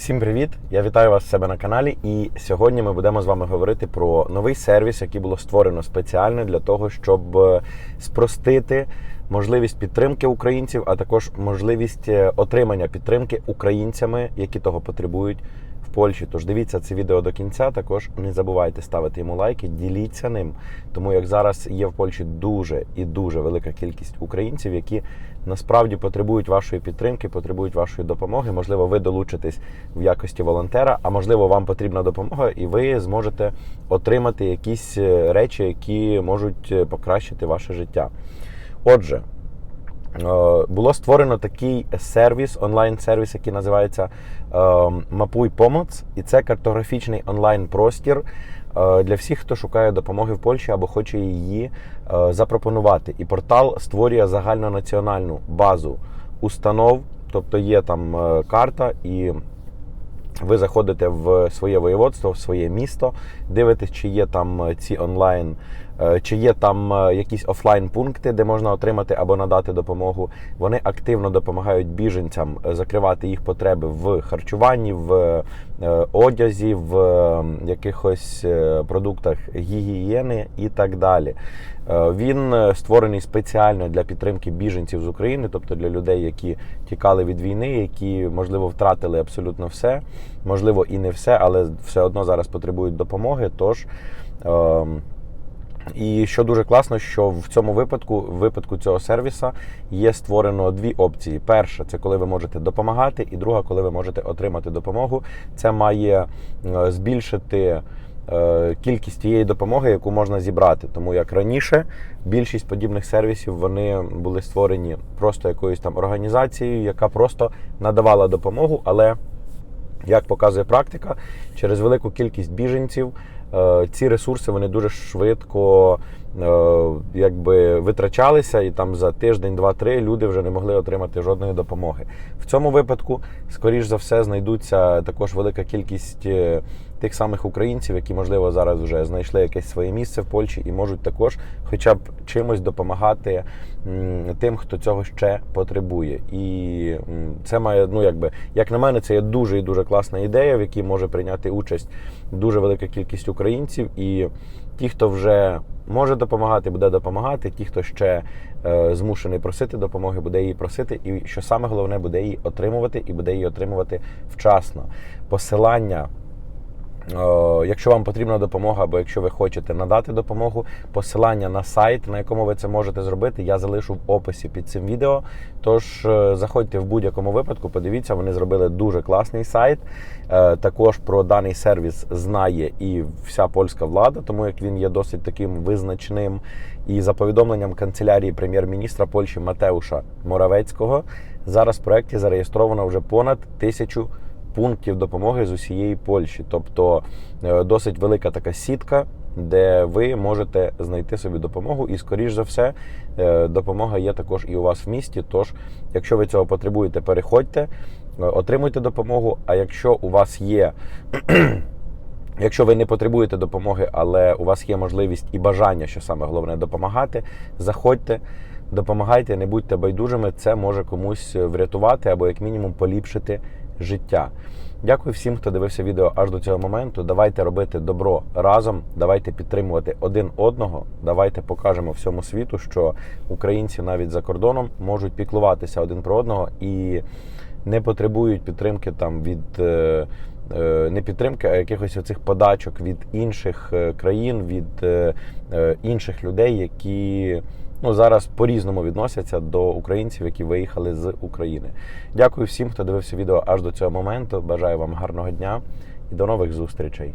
Всім привіт! Я вітаю вас в себе на каналі. І сьогодні ми будемо з вами говорити про новий сервіс, який було створено спеціально для того, щоб е, спростити можливість підтримки українців, а також можливість е, отримання підтримки українцями, які того потребують в Польщі. Тож дивіться це відео до кінця. Також не забувайте ставити йому лайки, діліться ним. Тому як зараз є в Польщі дуже і дуже велика кількість українців, які насправді потребують вашої підтримки, потребують вашої допомоги. Можливо, ви долучитесь в якості волонтера, а можливо, вам потрібна допомога, і ви зможете отримати якісь е, речі, які можуть е, покращити ваше життя. Отже. Е, Було створено такий сервіс, онлайн-сервіс, який називається Мапуй Помоц, і це картографічний онлайн-простір е, для всіх, хто шукає допомоги в Польщі або хоче її е, запропонувати. І портал створює загальнонаціональну базу установ, тобто є там карта і. Ви заходите в своє воєводство, в своє місто, дивитесь, чи є там ці онлайн, чи є там е, якісь офлайн пункти, де можна отримати або надати допомогу. Вони активно допомагають біженцям е, закривати їх потреби в харчуванні, в е, одязі, в е, якихось е, продуктах гігієни і так далі. Е, Він е, створений спеціально для підтримки біженців з України, тобто для людей, які тікали від війни, які можливо втратили абсолютно все, можливо, і не все, але все одно зараз потребують допомоги. Тож ем, і що дуже класно, що в цьому випадку, в випадку цього сервіса, є створено дві опції. Перша це коли ви можете допомагати, і друга, коли ви можете отримати допомогу. Це має е, збільшити е, кількість тієї допомоги, яку можна зібрати. Тому як раніше більшість подібних сервісів вони були створені просто якоюсь там організацією, яка просто надавала допомогу, але як показує практика, через велику кількість біженців ці ресурси вони дуже швидко е, якби витрачалися, і там за тиждень, два-три люди вже не могли отримати жодної допомоги. В цьому випадку, скоріш за все, знайдуться також велика кількість е, тих самих українців, які, можливо, зараз вже знайшли якесь своє місце в Польщі і можуть також, хоча б чимось допомагати тим, хто цього ще потребує. І це має, ну якби, як на мене, це є дуже і дуже класна ідея, в якій може прийняти участь дуже велика кількість українців. І ті, хто вже може допомагати, буде допомагати. Ті, хто ще е, змушений просити допомоги, буде її просити. І що саме головне, буде її отримувати і буде її отримувати вчасно. Посилання. Е, Якщо вам потрібна допомога, або якщо ви хочете надати допомогу, посилання на сайт, на якому ви це можете зробити, я залишу в описі під цим відео. Тож е, заходьте в будь-якому випадку, подивіться, вони зробили дуже класний сайт. Е, Також про даний сервіс знає і вся польська влада, тому як він є досить таким визначним. І за повідомленням канцелярії прем'єр-міністра Польщі Матеуша Моравецького, зараз в проєкті зареєстровано вже понад тисячу пунктів допомоги з усієї Польщі, тобто е, досить велика така сітка, де ви можете знайти собі допомогу. І, скоріш за все, е, допомога є також і у вас в місті. Тож, якщо ви цього потребуєте, переходьте, е, отримуйте допомогу. А якщо у вас є Якщо ви не потребуєте допомоги, але у вас є можливість і бажання, що саме головне допомагати, заходьте, допомагайте, не будьте байдужими. Це може комусь врятувати або як мінімум поліпшити життя. Дякую всім, хто дивився відео аж до цього моменту. Давайте робити добро разом, давайте підтримувати один одного. Давайте покажемо всьому світу, що українці навіть за кордоном можуть піклуватися один про одного і не потребують підтримки там від. е, е, Не підтримки, а якихось оцих подачок від інших е, країн, від інших людей, які ну, зараз по-різному відносяться до українців, які виїхали з України. Дякую всім, хто дивився відео аж до цього моменту. Бажаю вам гарного дня і до нових зустрічей.